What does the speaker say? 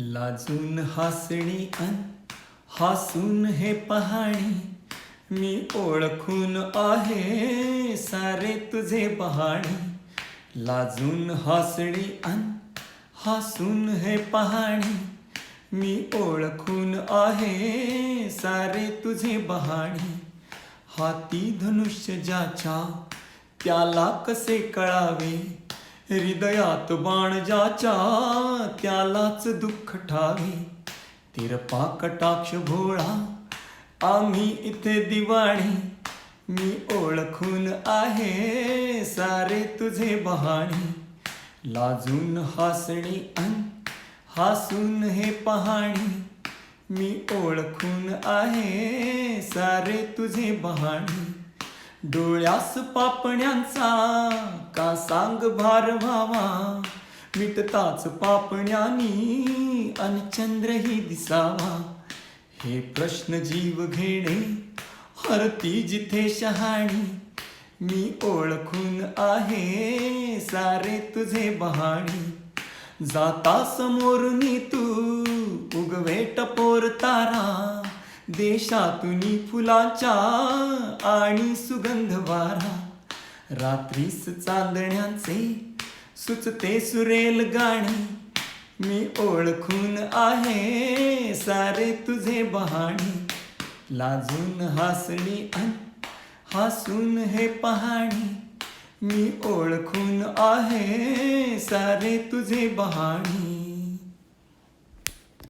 लाजून हसणी अन हसून हे पहाणी. मी ओळखून आहे सारे तुझे बहाणी. लाजून हसणी अन हसून हे पहाणी. मी ओळखून आहे सारे तुझे बहाणी. हाती धनुष्य ज्याच्या त्याला कसे कळावे? हृदयात बाण ज्याच्या त्यालाच दुःख ठावे. तिरपा कटाक्ष भोळा आम्ही इथे दिवाणी. मी ओळखून आहे सारे तुझे बहाणी. लाजून हसणी अन हसून हे पहाणी. मी ओळखून आहे सारे तुझे बहाणी. डोळ्यास पापण्यांचा सांग भार व्हावा मिटताच पापण्यानी आणि चंद्रही दिसावा. हे प्रश्न जीव घेणे हरती जिथे शहाणी. मी ओळखून आहे सारे तुझे बहाणी. जाता समोरुनी तू उगवे टपोर तारा. देशातून फुलाच्या आणि सुगंध वारा. रात्रीस चांदण्याचे सुचते सुरेल गाणी. मी ओळखून आहे सारे तुझे बहाणी. लाजून हसणी अन हसून हे पहाणी. मी ओळखून आहे सारे तुझे बहाणी.